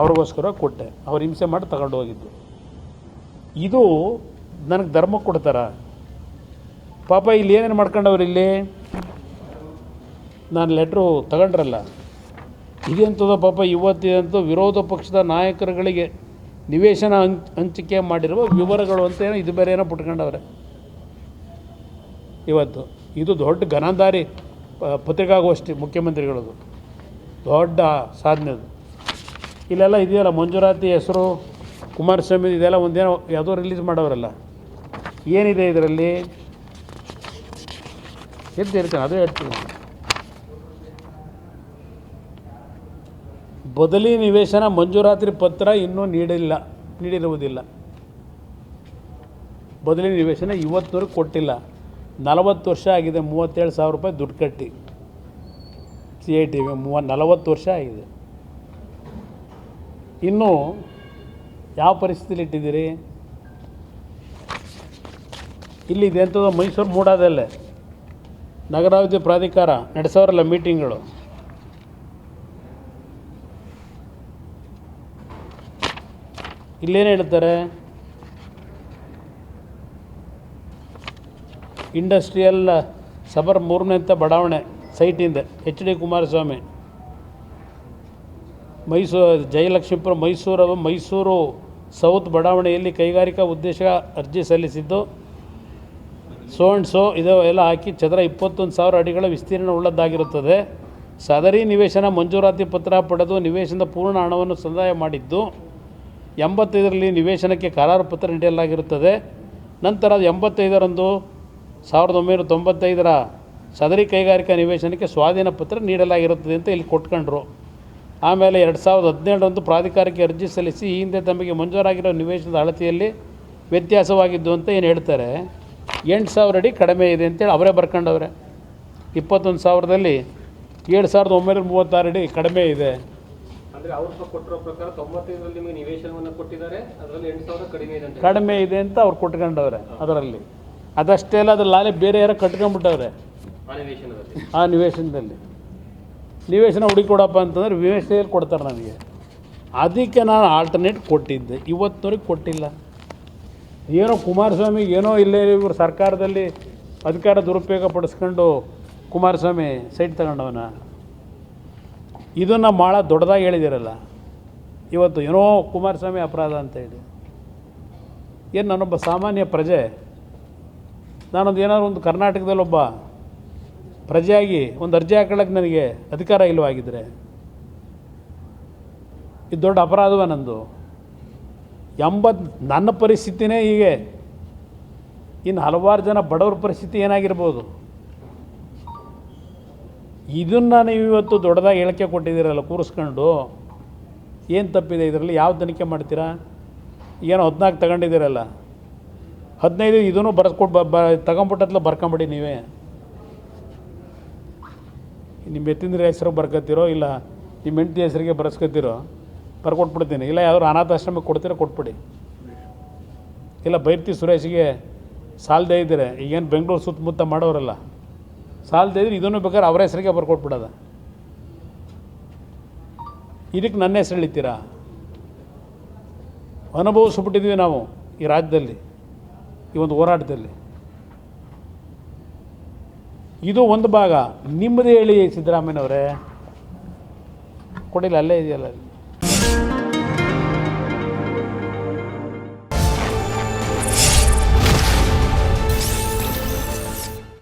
ಅವ್ರಿಗೋಸ್ಕರ ಕೊಟ್ಟೆ. ಅವ್ರು ಹಿಂಸೆ ಮಾಡಿ ತಗೊಂಡು ಹೋಗಿದ್ದು. ಇದು ನನಗೆ ಧರ್ಮ ಕೊಡ್ತಾರ. ಪಾಪ ಇಲ್ಲಿ ಏನೇನು ಮಾಡ್ಕೊಂಡವ್ರು ಇಲ್ಲಿ? ನಾನು ಲೆಟ್ರು ತಗೊಂಡ್ರಲ್ಲ. ಇದೆಂಥದ್ದು ಪಾಪ ಇವತ್ತಿದಂತೂ ವಿರೋಧ ಪಕ್ಷದ ನಾಯಕರುಗಳಿಗೆ ನಿವೇಶನ ಹಂಚ್ ಹಂಚಿಕೆ ಮಾಡಿರುವ ವಿವರಗಳು ಅಂತ ಏನೋ ಇದು ಬೇರೆ ಏನೋ ಪುಟ್ಕೊಂಡವ್ರೆ. ಇವತ್ತು ಇದು ದೊಡ್ಡ ಘನಧಾರಿ ಪತ್ರಿಕಾಗೋಷ್ಠಿ ಮುಖ್ಯಮಂತ್ರಿಗಳದು. ದೊಡ್ಡ ಸಾಧನೆ ಅದು. ಇಲ್ಲೆಲ್ಲ ಇದೆಯಲ್ಲ ಮಂಜುರಾತಿ ಹೆಸರು, ಕುಮಾರಸ್ವಾಮಿ ಇದೆಲ್ಲ ಒಂದೇನೋ ಯಾವುದೋ ರಿಲೀಸ್ ಮಾಡೋರಲ್ಲ. ಏನಿದೆ ಇದರಲ್ಲಿ? ಎದ್ದು ಹೇಳ್ತೇನೆ, ಅದು ಹೇಳ್ತೀನಿ. ಬದಲಿ ನಿವೇಶನ ಮಂಜೂರಾತ್ರಿ ಪತ್ರ ಇನ್ನೂ ನೀಡಿಲ್ಲ, ನೀಡಿರುವುದಿಲ್ಲ. ಬದಲಿ ನಿವೇಶನ ಇವತ್ತವರೆಗೂ ಕೊಟ್ಟಿಲ್ಲ. ನಲವತ್ತು ವರ್ಷ ಆಗಿದೆ, ಮೂವತ್ತೇಳು ಸಾವಿರ ರೂಪಾಯಿ ದುಡ್ಡು ಕಟ್ಟಿ. ಸಿ ಐ ಟಿ ವಿ ಮೂವ, ನಲವತ್ತು ವರ್ಷ ಆಗಿದೆ. ಇನ್ನು ಯಾವ ಪರಿಸ್ಥಿತಿಲಿ ಇಟ್ಟಿದ್ದೀರಿ? ಇಲ್ಲಿ ಇದೆಂಥದ್ದು ಮೈಸೂರು ಮೂಡಾದಲ್ಲೇ ನಗರಾಭಿವೃದ್ಧಿ ಪ್ರಾಧಿಕಾರ ನಡೆಸೋರಲ್ಲ ಮೀಟಿಂಗ್ಗಳು. ಇಲ್ಲೇನು ಹೇಳ್ತಾರೆ? ಇಂಡಸ್ಟ್ರಿಯಲ್ ಸಬರ್ ಮೂರನೇ ಅಂತ ಬಡಾವಣೆ ಸೈಟಿಂದ H D Kumaraswamy. Mysuru, Jayalakshmipura, Mysuru Mysuru south ಬಡಾವಣೆಯಲ್ಲಿ ಕೈಗಾರಿಕಾ ಉದ್ದೇಶ ಅರ್ಜಿ ಸಲ್ಲಿಸಿದ್ದು. ಸೋ ಆ್ಯಂಡ್ ಸೋ ಇದು ಎಲ್ಲ ಹಾಕಿ ಚದರ ಇಪ್ಪತ್ತೊಂದು ಸಾವಿರ ಅಡಿಗಳ ವಿಸ್ತೀರ್ಣ ಉಳ್ಳದ್ದಾಗಿರುತ್ತದೆ. ಸದರಿ ನಿವೇಶನ ಮಂಜೂರಾತಿ ಪತ್ರ ಪಡೆದು ನಿವೇಶನದ ಪೂರ್ಣ ಹಣವನ್ನು ಸಂದಾಯ ಮಾಡಿದ್ದು ಎಂಬತ್ತೈದರಲ್ಲಿ ನಿವೇಶನಕ್ಕೆ ಕರಾರು ಪತ್ರ ನೀಡಲಾಗಿರುತ್ತದೆ. ನಂತರ ಎಂಬತ್ತೈದರಂದು ಸಾವಿರದ ಒಂಬೈನೂರ ತೊಂಬತ್ತೈದರ ಸದರಿ ಕೈಗಾರಿಕಾ ನಿವೇಶನಕ್ಕೆ ಸ್ವಾಧೀನ ಪತ್ರ ನೀಡಲಾಗಿರುತ್ತದೆ ಅಂತ ಇಲ್ಲಿ ಕೊಟ್ಕೊಂಡ್ರು. ಆಮೇಲೆ ಎರಡು ಸಾವಿರದ ಹದಿನೇಳರಂದು ಪ್ರಾಧಿಕಾರಕ್ಕೆ ಅರ್ಜಿ ಸಲ್ಲಿಸಿ ಈ ಹಿಂದೆ ತಮಗೆ ಮಂಜೂರಾಗಿರೋ ನಿವೇಶನದ ಅಳತೆಯಲ್ಲಿ ವ್ಯತ್ಯಾಸವಾಗಿದ್ದು ಅಂತ ಏನು ಹೇಳ್ತಾರೆ. ಎಂಟು ಸಾವಿರ ಅಡಿ ಕಡಿಮೆ ಇದೆ ಅಂತೇಳಿ ಅವರೇ ಬರ್ಕೊಂಡವ್ರೆ. ಇಪ್ಪತ್ತೊಂದು ಸಾವಿರದಲ್ಲಿ ಏಳು ಸಾವಿರದ ಒಂಬೈನೂರ ಮೂವತ್ತಾರು ಅಡಿ ಕಡಿಮೆ ಇದೆ. ಅಂದ್ರೆ ಅವ್ರು ಕೊಟ್ಟಿರೋ ಪ್ರಕಾರ ತೊಂಬತ್ತೈದರಲ್ಲಿ ನಿಮಗೆ ನಿವೇಶನವನ್ನು ಕೊಟ್ಟಿದ್ದಾರೆ ಅದರಲ್ಲಿ ಎಂಟು ಸಾವಿರ ಕಡಿಮೆ ಇದೆ ಅಂತ ಅವ್ರು ಕೊಟ್ಕೊಂಡವ್ರೆ ಅದರಲ್ಲಿ. ಅದಷ್ಟೇ ಅಲ್ಲ ಅದ್ರ ಲಾಲೆ ಬೇರೆ ಯಾರೋ ಕಟ್ಕೊಂಡ್ಬಿಟ್ಟವ್ರೆ. ಆ ನಿವೇಶನದಲ್ಲಿ. ನಿವೇಶನ ಹುಡುಕೊಡಪ್ಪ ಅಂತಂದ್ರೆ ನಿವೇಶನಲ್ಲಿ ಕೊಡ್ತಾರೆ ನನಗೆ. ಅದಕ್ಕೆ ನಾನು ಆಲ್ಟರ್ನೇಟ್ ಕೊಟ್ಟಿದ್ದೆ. ಇವತ್ತಿನವ್ರಿಗೆ ಕೊಟ್ಟಿಲ್ಲ. ಏನೋ ಕುಮಾರಸ್ವಾಮಿ ಏನೋ ಇಲ್ಲೇ ಇವರು ಸರ್ಕಾರದಲ್ಲಿ ಅಧಿಕಾರ ದುರುಪಯೋಗ ಪಡಿಸ್ಕೊಂಡು ಕುಮಾರಸ್ವಾಮಿ ಸೈಟ್ ತಗೊಂಡವನ. ಇದನ್ನು ಭಾಳ ದೊಡ್ಡದಾಗಿ ಹೇಳಿದಿರಲ್ಲ. ಇವತ್ತು ಏನೋ ಕುಮಾರಸ್ವಾಮಿ ಅಪರಾಧ ಅಂತ ಹೇಳಿ. ಏನು ನಾನೊಬ್ಬ ಸಾಮಾನ್ಯ ಪ್ರಜೆ. ನಾನೊಂದು ಏನಾದ್ರು ಒಂದು ಕರ್ನಾಟಕದಲ್ಲಿ ಒಬ್ಬ ಪ್ರಜೆಯಾಗಿ ಒಂದು ಅರ್ಜಿ ಹಾಕೊಳ್ಳೋಕೆ ನನಗೆ ಅಧಿಕಾರ ಇಲ್ಲವಾಗಿದ್ದರೆ ಇದು ದೊಡ್ಡ ಅಪರಾಧವ ನಂದು. ಎಂಬತ್ತು ನನ್ನ ಪರಿಸ್ಥಿತಿನೇ ಹೀಗೆ. ಇನ್ನು ಹಲವಾರು ಜನ ಬಡವರ ಪರಿಸ್ಥಿತಿ ಏನಾಗಿರ್ಬೋದು? ಇದನ್ನು ನೀವು ಇವತ್ತು ದೊಡ್ಡದಾಗಿ ಹೇಳಿಕೆ ಕೊಟ್ಟಿದ್ದೀರಲ್ಲ ಕೂರಿಸ್ಕೊಂಡು. ಏನು ತಪ್ಪಿದೆ ಇದರಲ್ಲಿ? ಯಾವ ತನಿಖೆ ಮಾಡ್ತೀರಾ? ಏನೋ ಹದಿನಾಲ್ಕು ತಗೊಂಡಿದ್ದೀರಲ್ಲ. ಹದಿನೈದು ಇದನ್ನು ಬರ್ಸ್ಕೊಟ್ಟು ಬ ಬ ತಗೊಂಬಿಟ್ಟತ್ಲ ಬರ್ಕೊಂಬಿಡಿ ನೀವೇ. ನಿಮ್ಮ ಎತ್ತಿಂದ್ರ ಹೆಸರು ಬರ್ಕತ್ತಿರೋ ಇಲ್ಲ ನಿಮ್ಮ ಹೆಂಡತಿ ಹೆಸರಿಗೆ ಬರ್ಸ್ಕೊತೀರೋ ಬರ್ಕೊಟ್ಬಿಡ್ತೀನಿ. ಇಲ್ಲ ಯಾವ್ದಾದ್ರು ಅನಾಥಾಶ್ರಮಕ್ಕೆ ಕೊಡ್ತೀರೋ ಕೊಟ್ಬಿಡಿ. ಇಲ್ಲ ಬೈರ್ತಿ ಸುರೇಶ್ಗೆ ಸಾಲದೇ ಇದ್ದರೆ, ಈಗೇನು ಬೆಂಗಳೂರು ಸುತ್ತಮುತ್ತ ಮಾಡೋರಲ್ಲ. ಸಾಲದೇ ಇದ್ರೆ ಇದನ್ನು ಬೇಕಾದ್ರೆ ಅವರ ಹೆಸರಿಗೆ ಬರ್ಕೊಟ್ಬಿಡೋದ. ಇದಕ್ಕೆ ನನ್ನ ಹೆಸರು ಹೇಳ್ತೀರಾ ಅನುಭವಿಸ್ಬಿಟ್ಟಿದ್ವಿ ನಾವು ಈ ರಾಜ್ಯದಲ್ಲಿ, ಈ ಒಂದು ಹೋರಾಟದಲ್ಲಿ. ಇದು ಒಂದು ಭಾಗ. ನಿಮ್ಮದೇ ಹೇಳಿ ಸಿದ್ದರಾಮಯ್ಯನವರೇ. ಕೊಡಿಲ್ಲ ಅಲ್ಲೇ ಇದೆಯಲ್ಲ